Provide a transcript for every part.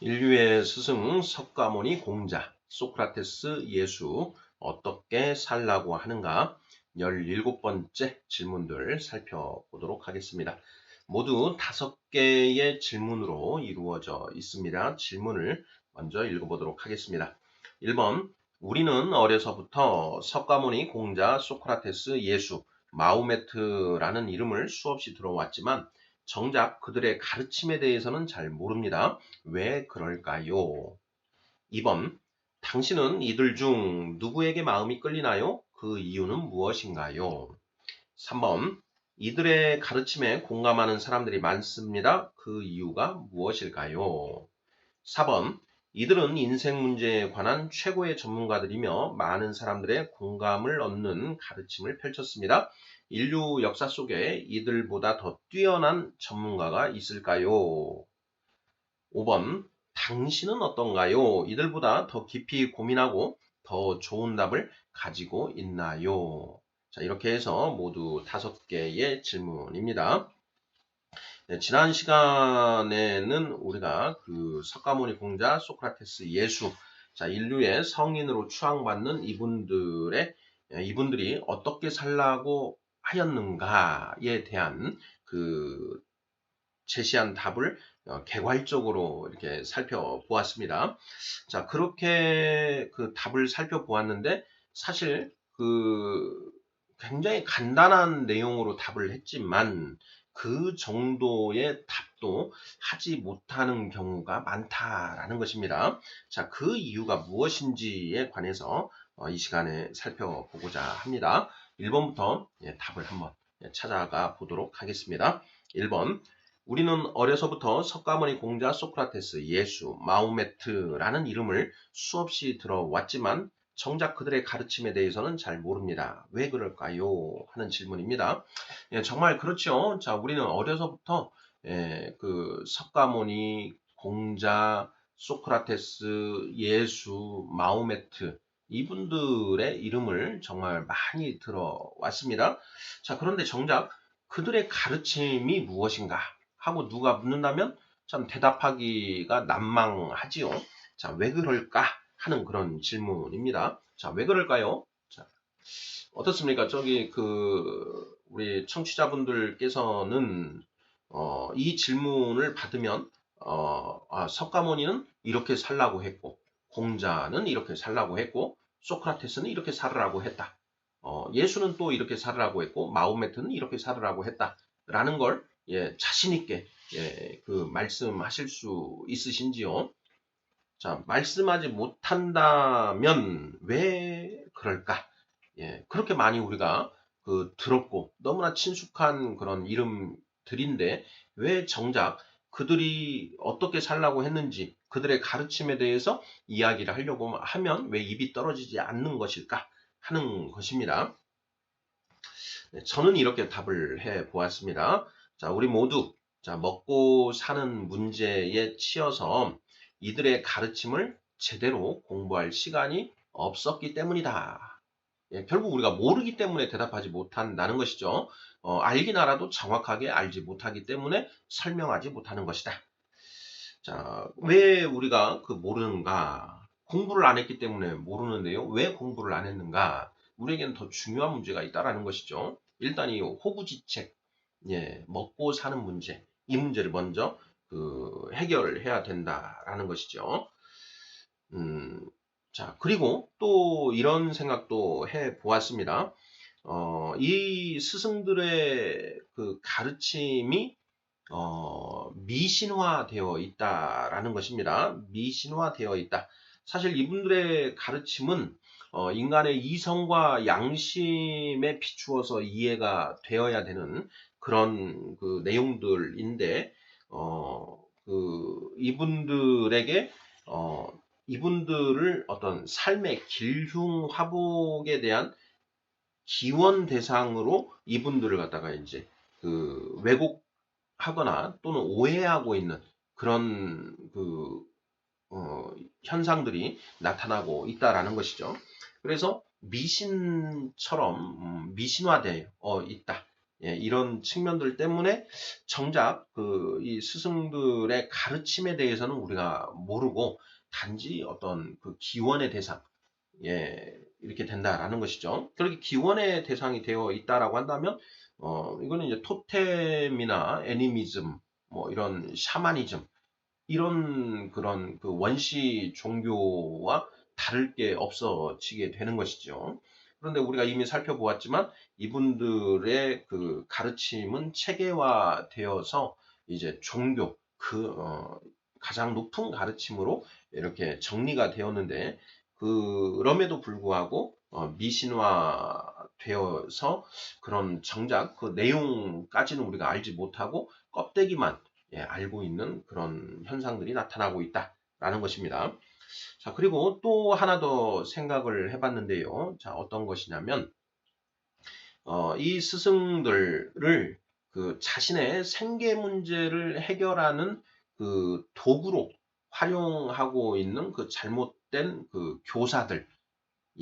인류의 스승 석가모니 공자 소크라테스 예수 어떻게 살라고 하는가 17번째 질문들 살펴보도록 하겠습니다. 모두 다섯 개의 질문으로 이루어져 있습니다. 질문을 먼저 읽어보도록 하겠습니다. 1번 우리는 어려서부터 석가모니 공자 소크라테스 예수 마우메트라는 이름을 수없이 들어왔지만 정작 그들의 가르침에 대해서는 잘 모릅니다. 왜 그럴까요? 2번. 당신은 이들 중 누구에게 마음이 끌리나요? 그 이유는 무엇인가요? 3번. 이들의 가르침에 공감하는 사람들이 많습니다. 그 이유가 무엇일까요? 4번. 이들은 인생 문제에 관한 최고의 전문가들이며 많은 사람들의 공감을 얻는 가르침을 펼쳤습니다. 인류 역사 속에 이들보다 더 뛰어난 전문가가 있을까요? 5번. 당신은 어떤가요? 이들보다 더 깊이 고민하고 더 좋은 답을 가지고 있나요? 자, 이렇게 해서 모두 다섯 개의 질문입니다. 네, 지난 시간에는 우리가 그 석가모니 공자, 소크라테스, 예수, 자, 인류의 성인으로 추앙받는 이분들의 이분들이 어떻게 살라고 하였는가에 대한 그 제시한 답을 어, 개괄적으로 이렇게 살펴보았습니다. 자, 그렇게 그 답을 살펴보았는데 사실 그 굉장히 간단한 내용으로 답을 했지만 그 정도의 답도 하지 못하는 경우가 많다라는 것입니다. 자, 그 이유가 무엇인지에 관해서 어, 이 시간에 살펴보고자 합니다. 1번부터 예, 답을 한번 예, 찾아가 보도록 하겠습니다. 1번 우리는 어려서부터 석가모니 공자 소크라테스, 예수, 마우메트라는 이름을 수없이 들어왔지만 정작 그들의 가르침에 대해서는 잘 모릅니다. 왜 그럴까요? 하는 질문입니다. 예, 정말 그렇죠. 자, 우리는 어려서부터 예, 그 석가모니, 공자, 소크라테스, 예수, 마우메트 이분들의 이름을 정말 많이 들어왔습니다. 자, 그런데 정작 그들의 가르침이 무엇인가 하고 누가 묻는다면 참 대답하기가 난망하지요. 자, 왜 그럴까 하는 그런 질문입니다. 자, 왜 그럴까요? 자, 어떻습니까? 저기 그 우리 청취자분들께서는 어, 이 질문을 받으면 어, 아, 석가모니는 이렇게 살라고 했고 공자는 이렇게 살라고 했고 소크라테스는 이렇게 살으라고 했다. 어, 예수는 또 이렇게 살으라고 했고 마우메트는 이렇게 살으라고 했다라는 걸 예, 자신 있게 예, 그 말씀하실 수 있으신지요? 자, 말씀하지 못한다면 왜 그럴까? 예, 그렇게 많이 우리가 그 들었고 너무나 친숙한 그런 이름들인데 왜 정작 그들이 어떻게 살라고 했는지 그들의 가르침에 대해서 이야기를 하려고 하면 왜 입이 떨어지지 않는 것일까 하는 것입니다. 네, 저는 이렇게 답을 해 보았습니다. 자, 우리 모두 자, 먹고 사는 문제에 치여서 이들의 가르침을 제대로 공부할 시간이 없었기 때문이다. 예, 결국 우리가 모르기 때문에 대답하지 못한다는 것이죠. 어, 알긴 알아도 정확하게 알지 못하기 때문에 설명하지 못하는 것이다. 자, 왜 우리가 그 모르는가? 공부를 안 했기 때문에 모르는데요. 왜 공부를 안 했는가? 우리에게는 더 중요한 문제가 있다라는 것이죠. 일단 이 호구지책, 예, 먹고 사는 문제, 이 문제를 먼저 그 해결해야 된다라는 것이죠. 음, 자, 그리고 또 이런 생각도 해 보았습니다. 어, 이 스승들의 그 가르침이 어, 미신화되어 있다라는 것입니다. 미신화되어 있다. 사실 이분들의 가르침은 어, 인간의 이성과 양심에 비추어서 이해가 되어야 되는 그런 그 내용들인데 어, 그 이분들에게 어, 이분들을 어떤 삶의 길흉 화복에 대한 기원 대상으로 이분들을 갖다가 이제 그 왜곡 하거나 또는 오해하고 있는 그런 그 어, 현상들이 나타나고 있다라는 것이죠. 그래서 미신처럼 음, 미신화되어 있다. 예, 이런 측면들 때문에 정작 그 이 스승들의 가르침에 대해서는 우리가 모르고 단지 어떤 그 기원의 대상, 예, 이렇게 된다라는 것이죠. 그렇게 기원의 대상이 되어 있다라고 한다면, 어, 이거는 이제 토템이나 애니미즘, 뭐 이런 샤머니즘, 이런 그런 그 원시 종교와 다를 게 없어지게 되는 것이죠. 그런데 우리가 이미 살펴보았지만 이분들의 그 가르침은 체계화되어서 이제 종교 그 어, 가장 높은 가르침으로 이렇게 정리가 되었는데 그럼에도 불구하고 어, 미신화 되어서 그런 정작 그 내용까지는 우리가 알지 못하고 껍데기만 예, 알고 있는 그런 현상들이 나타나고 있다라는 것입니다. 자, 그리고 또 하나 더 생각을 해봤는데요. 자, 어떤 것이냐면, 어, 이 스승들을 그 자신의 생계 문제를 해결하는 그 도구로 활용하고 있는 그 잘못된 그 교사들,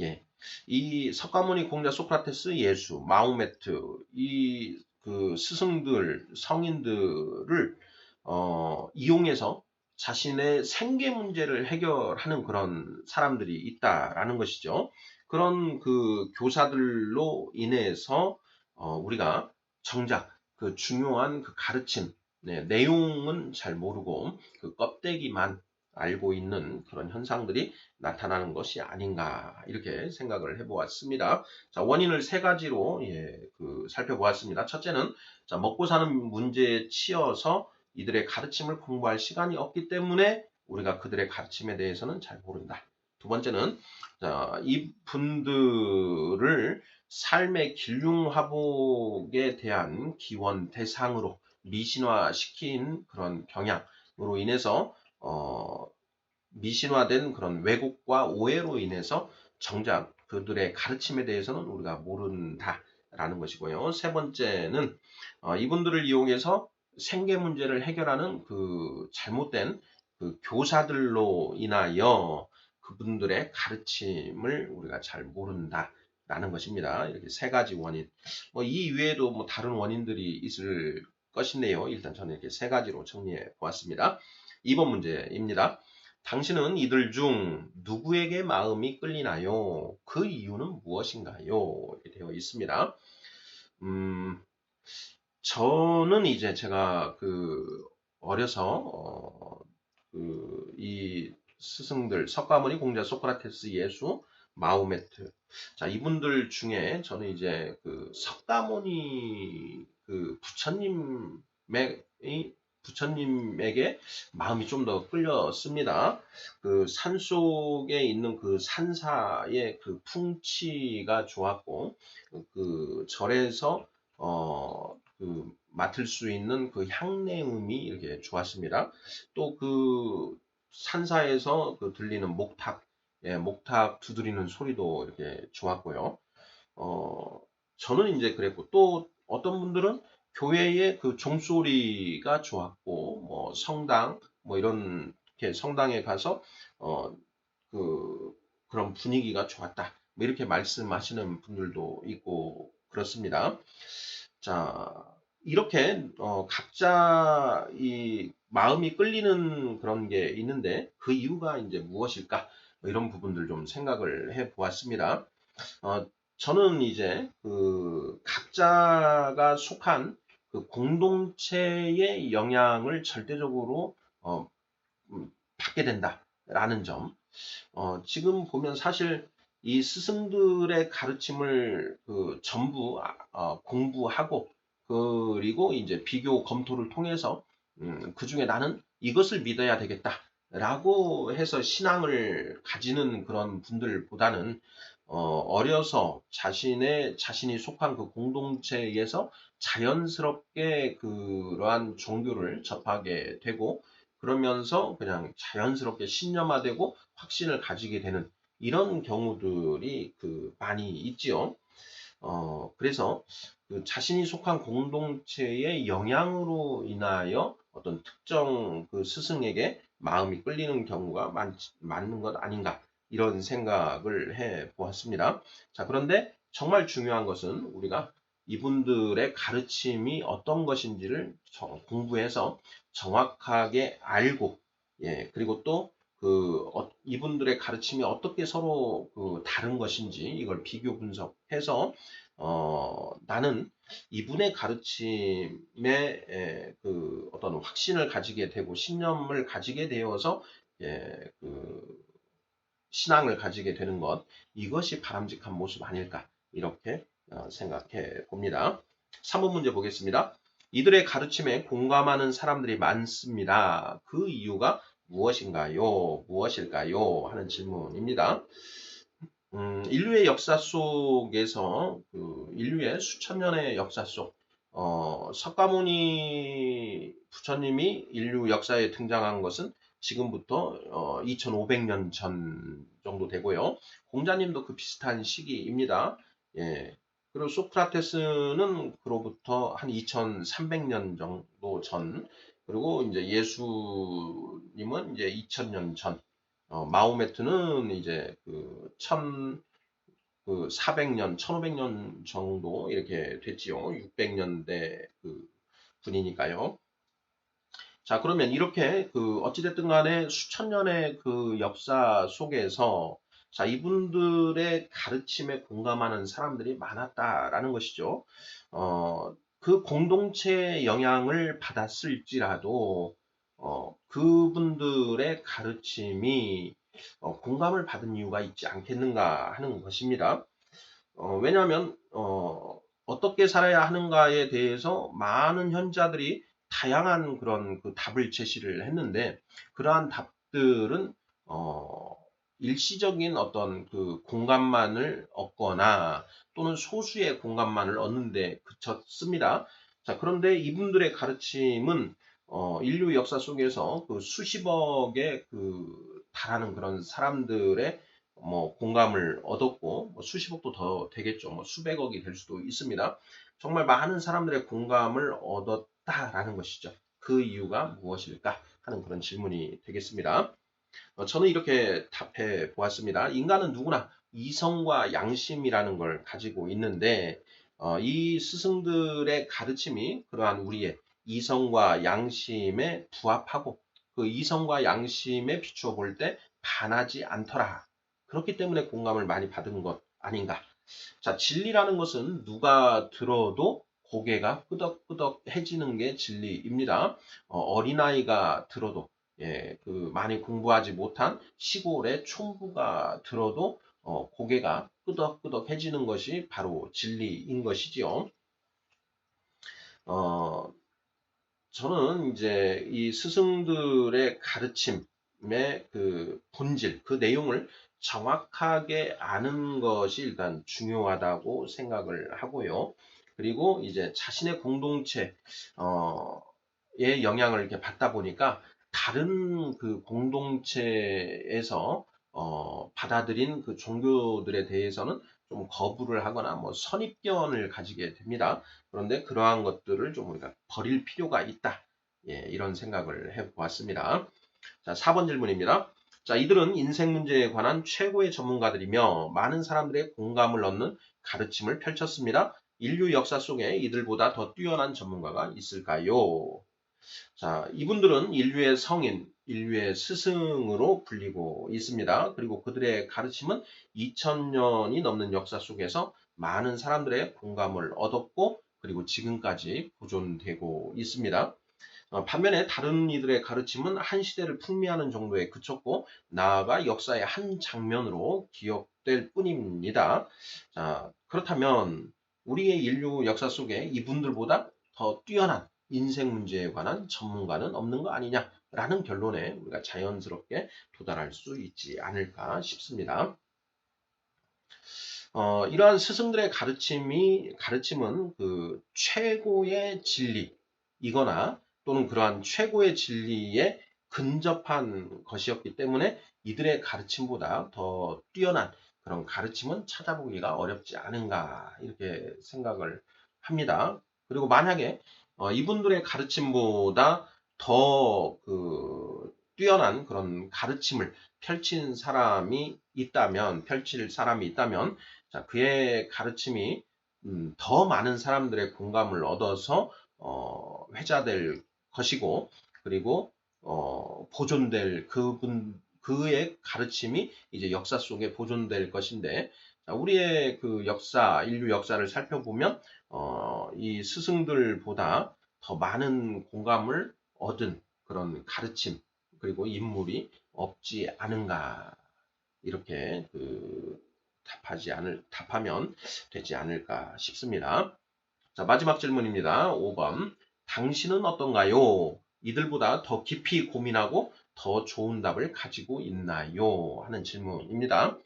예. 이 석가모니 공자 소크라테스 예수 마우메트 이 그 스승들 성인들을 어, 이용해서 자신의 생계 문제를 해결하는 그런 사람들이 있다라는 것이죠. 그런 그 교사들로 인해서 어, 우리가 정작 그 중요한 그 가르침, 네, 내용은 잘 모르고 그 껍데기만 알고 있는 그런 현상들이 나타나는 것이 아닌가 이렇게 생각을 해보았습니다. 자 원인을 세 가지로 예, 그 살펴보았습니다. 첫째는 자, 먹고 사는 문제에 치여서 이들의 가르침을 공부할 시간이 없기 때문에 우리가 그들의 가르침에 대해서는 잘 모른다. 두 번째는 자, 이 분들을 삶의 길흉 화복에 대한 기원 대상으로 미신화시킨 그런 경향으로 인해서 어, 미신화된 그런 왜곡과 오해로 인해서 정작 그들의 가르침에 대해서는 우리가 모른다라는 것이고요. 세 번째는 어, 이분들을 이용해서 생계 문제를 해결하는 그 잘못된 그 교사들로 인하여 그분들의 가르침을 우리가 잘 모른다 라는 것입니다. 이렇게 세 가지 원인. 뭐이 이외에도 뭐 다른 원인들이 있을 것인데요. 일단 저는 이렇게 세 가지로 정리해 보았습니다. 2번 문제입니다. 당신은 이들 중 누구에게 마음이 끌리나요? 그 이유는 무엇인가요? 되어 있습니다. 음, 저는 이제 제가 그 어려서 어, 그이 스승들 석가모니 공자 소크라테스 예수 마우메트 자 이분들 중에 저는 이제 그 석가모니 그 부처님의 부처님에게 마음이 좀 더 끌렸습니다. 그 산 속에 있는 그 산사의 그 풍치가 좋았고 그 절에서 어 그 맡을 수 있는 그 향내음이 이렇게 좋았습니다. 또 그 산사에서 그 들리는 목탁, 예, 목탁 두드리는 소리도 이렇게 좋았고요. 어, 저는 이제 그랬고 또 어떤 분들은 교회의 그 종소리가 좋았고 뭐 성당 뭐 이런 이렇게 성당에 가서 어 그 그런 분위기가 좋았다. 뭐 이렇게 말씀하시는 분들도 있고 그렇습니다. 자, 이렇게 어, 각자 이 마음이 끌리는 그런 게 있는데 그 이유가 이제 무엇일까? 뭐 이런 부분들 좀 생각을 해 보았습니다. 어, 저는 이제 그 각자가 속한 그 공동체의 영향을 절대적으로 어, 음, 받게 된다라는 점. 어, 지금 보면 사실 이 스승들의 가르침을 그 전부 아, 어, 공부하고 그리고 이제 비교 검토를 통해서 음, 그 중에 나는 이것을 믿어야 되겠다 라고 해서 신앙을 가지는 그런 분들보다는 어, 어려서 자신의 자신이 속한 그 공동체에서 자연스럽게 그러한 종교를 접하게 되고 그러면서 그냥 자연스럽게 신념화되고 확신을 가지게 되는 이런 경우들이 그 많이 있지요. 어, 그래서 그 자신이 속한 공동체의 영향으로 인하여 어떤 특정 그 스승에게 마음이 끌리는 경우가 많, 많은 것 아닌가 이런 생각을 해 보았습니다. 자, 그런데 정말 중요한 것은 우리가 이분들의 가르침이 어떤 것인지를 저- 공부해서 정확하게 알고 예 그리고 또그 이분들의 가르침이 어떻게 서로 그 다른 것인지 이걸 비교 분석해서 어 나는 이분의 가르침에 에, 그 어떤 확신을 가지게 되고 신념을 가지게 되어서 예, 그 신앙을 가지게 되는 것 이것이 바람직한 모습 아닐까 이렇게 어, 생각해 봅니다. 3번 문제 보겠습니다. 이들의 가르침에 공감하는 사람들이 많습니다. 그 이유가 무엇인가요? 무엇일까요? 하는 질문입니다. 음, 인류의 역사 속에서 그 인류의 수천 년의 역사 속 어, 석가모니 부처님이 인류 역사에 등장한 것은 지금부터 어, 2500년 전 정도 되고요. 공자님도 그 비슷한 시기입니다. 예. 그리고 소크라테스는 그로부터 한 2300년 정도 전, 그리고 이제 예수님은 이제 2000년 전, 어, 마호메트는 이제 그 천, 그 400년, 1500년 정도 이렇게 됐지요. 600년대 그 분이니까요. 자, 그러면 이렇게 그 어찌됐든 간에 수천 년의 그 역사 속에서 자, 이분들의 가르침에 공감하는 사람들이 많았다라는 것이죠. 어, 그 공동체의 영향을 받았을지라도 어, 그분들의 가르침이 어, 공감을 받은 이유가 있지 않겠는가 하는 것입니다. 어, 왜냐하면 어, 어떻게 살아야 하는가에 대해서 많은 현자들이 다양한 그런 그 답을 제시를 했는데 그러한 답들은 어, 일시적인 어떤 그 공감만을 얻거나 또는 소수의 공감만을 얻는데 그쳤습니다. 자, 그런데 이분들의 가르침은 어, 인류 역사 속에서 그 수십억의 그 달하는 그런 사람들의 뭐 공감을 얻었고 뭐 수십억도 더 되겠죠. 뭐 수백억이 될 수도 있습니다. 정말 많은 사람들의 공감을 얻었 다라는 것이죠. 그 이유가 무엇일까 하는 그런 질문이 되겠습니다. 어, 저는 이렇게 답해 보았습니다. 인간은 누구나 이성과 양심이라는 걸 가지고 있는데 어, 이 스승들의 가르침이 그러한 우리의 이성과 양심에 부합하고 그 이성과 양심에 비추어 볼 때 반하지 않더라. 그렇기 때문에 공감을 많이 받은 것 아닌가. 자, 진리라는 것은 누가 들어도 고개가 끄덕끄덕해지는 게 진리입니다. 어, 린아이가 들어도 예, 그 많이 공부하지 못한 시골의 총부가 들어도 어, 고개가 끄덕끄덕해지는 것이 바로 진리인 것이지요. 어, 저는 이제 이 스승들의 가르침의 그 본질, 그 내용을 정확하게 아는 것이 일단 중요하다고 생각을 하고요. 그리고 이제 자신의 공동체의 영향을 이렇게 받다 보니까 다른 그 공동체에서 어, 받아들인 그 종교들에 대해서는 좀 거부를 하거나 뭐 선입견을 가지게 됩니다. 그런데 그러한 것들을 좀 우리가 버릴 필요가 있다. 예, 이런 생각을 해 보았습니다. 자, 4번 질문입니다. 자, 이들은 인생 문제에 관한 최고의 전문가들이며 많은 사람들의 공감을 얻는 가르침을 펼쳤습니다. 인류 역사 속에 이들보다 더 뛰어난 전문가가 있을까요? 자, 이분들은 인류의 성인, 인류의 스승으로 불리고 있습니다. 그리고 그들의 가르침은 2000년이 넘는 역사 속에서 많은 사람들의 공감을 얻었고 그리고 지금까지 보존되고 있습니다. 어, 반면에 다른 이들의 가르침은 한 시대를 풍미하는 정도에 그쳤고 나아가 역사의 한 장면으로 기억될 뿐입니다. 자, 그렇다면 우리의 인류 역사 속에 이분들보다 더 뛰어난 인생 문제에 관한 전문가는 없는 거 아니냐라는 결론에 우리가 자연스럽게 도달할 수 있지 않을까 싶습니다. 어, 이러한 스승들의 가르침이 가르침은 그 최고의 진리이거나 또는 그러한 최고의 진리에 근접한 것이었기 때문에 이들의 가르침보다 더 뛰어난 그런 가르침은 찾아보기가 어렵지 않은가 이렇게 생각을 합니다. 그리고 만약에 어, 이분들의 가르침보다 더 그 뛰어난 그런 가르침을 펼친 사람이 있다면, 펼칠 사람이 있다면, 자, 그의 가르침이 음, 더 많은 사람들의 공감을 얻어서 어, 회자될 것이고 그리고 어, 보존될 그분 그의 가르침이 이제 역사 속에 보존될 것인데 자, 우리의 그 역사 인류 역사를 살펴보면 어, 이 스승들보다 더 많은 공감을 얻은 그런 가르침 그리고 인물이 없지 않은가 이렇게 그 답하지 않을 답하면 되지 않을까 싶습니다. 자 마지막 질문입니다. 5번 당신은 어떤가요? 이들보다 더 깊이 고민하고 더 좋은 답을 가지고 있나요? 하는 질문입니다.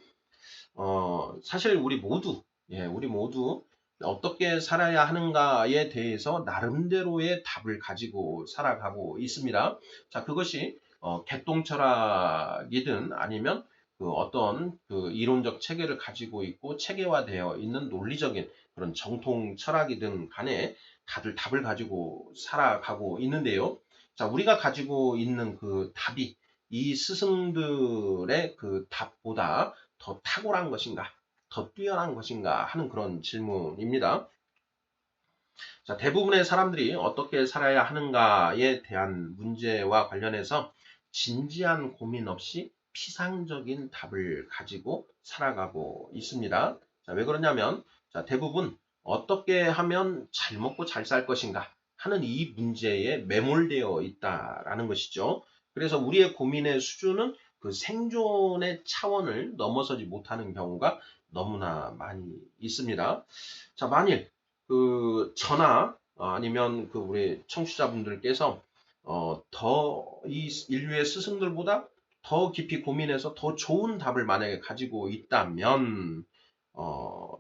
어, 사실 우리 모두, 예, 우리 모두 어떻게 살아야 하는가에 대해서 나름대로의 답을 가지고 살아가고 있습니다. 자, 그것이 어, 개똥 철학이든 아니면 그 어떤 그 이론적 체계를 가지고 있고 체계화되어 있는 논리적인 그런 정통 철학이든 간에 다들 답을 가지고 살아가고 있는데요. 자, 우리가 가지고 있는 그 답이 이 스승들의 그 답보다 더 탁월한 것인가, 더 뛰어난 것인가 하는 그런 질문입니다. 자, 대부분의 사람들이 어떻게 살아야 하는가에 대한 문제와 관련해서 진지한 고민 없이 피상적인 답을 가지고 살아가고 있습니다. 자, 왜 그러냐면 자, 대부분 어떻게 하면 잘 먹고 잘 살 것인가 하는 이 문제에 매몰되어 있다라는 것이죠. 그래서 우리의 고민의 수준은 그 생존의 차원을 넘어서지 못하는 경우가 너무나 많이 있습니다. 자, 만일 그 저나 어, 아니면 그 우리 청취자분들께서 어, 더 이 인류의 스승들보다 더 깊이 고민해서 더 좋은 답을 만약에 가지고 있다면 어,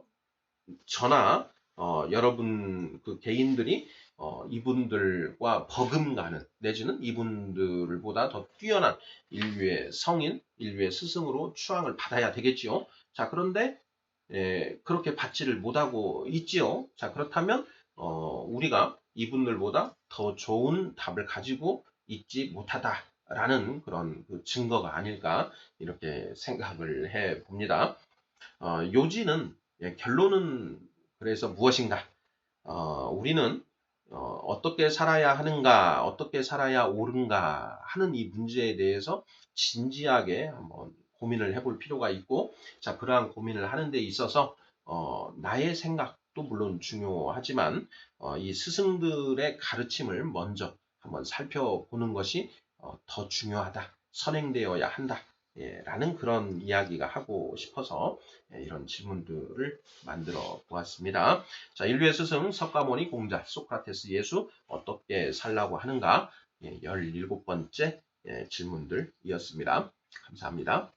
저나 어, 여러분 그 개인들이 어, 이분들과 버금가는 내지는 이분들보다 더 뛰어난 인류의 성인, 인류의 스승으로 추앙을 받아야 되겠지요. 자 그런데 예, 그렇게 받지를 못하고 있지요. 자 그렇다면 어, 우리가 이분들보다 더 좋은 답을 가지고 있지 못하다라는 그런 그 증거가 아닐까 이렇게 생각을 해 봅니다. 어, 요지는 예, 결론은 그래서 무엇인가? 어, 우리는 어, 떻게 살아야 하는가, 어떻게 살아야 옳은가 하는 이 문제에 대해서 진지하게 한번 고민을 해볼 필요가 있고, 자, 그러한 고민을 하는 데 있어서, 어, 나의 생각도 물론 중요하지만, 어, 이 스승들의 가르침을 먼저 한번 살펴보는 것이 어, 더 중요하다, 선행되어야 한다. 예, 라는 그런 이야기가 하고 싶어서 예, 이런 질문들을 만들어 보았습니다. 자, 인류의 스승 석가모니 공자 소크라테스 예수 어떻게 살라고 하는가 예, 17번째 예, 질문들이었습니다. 감사합니다.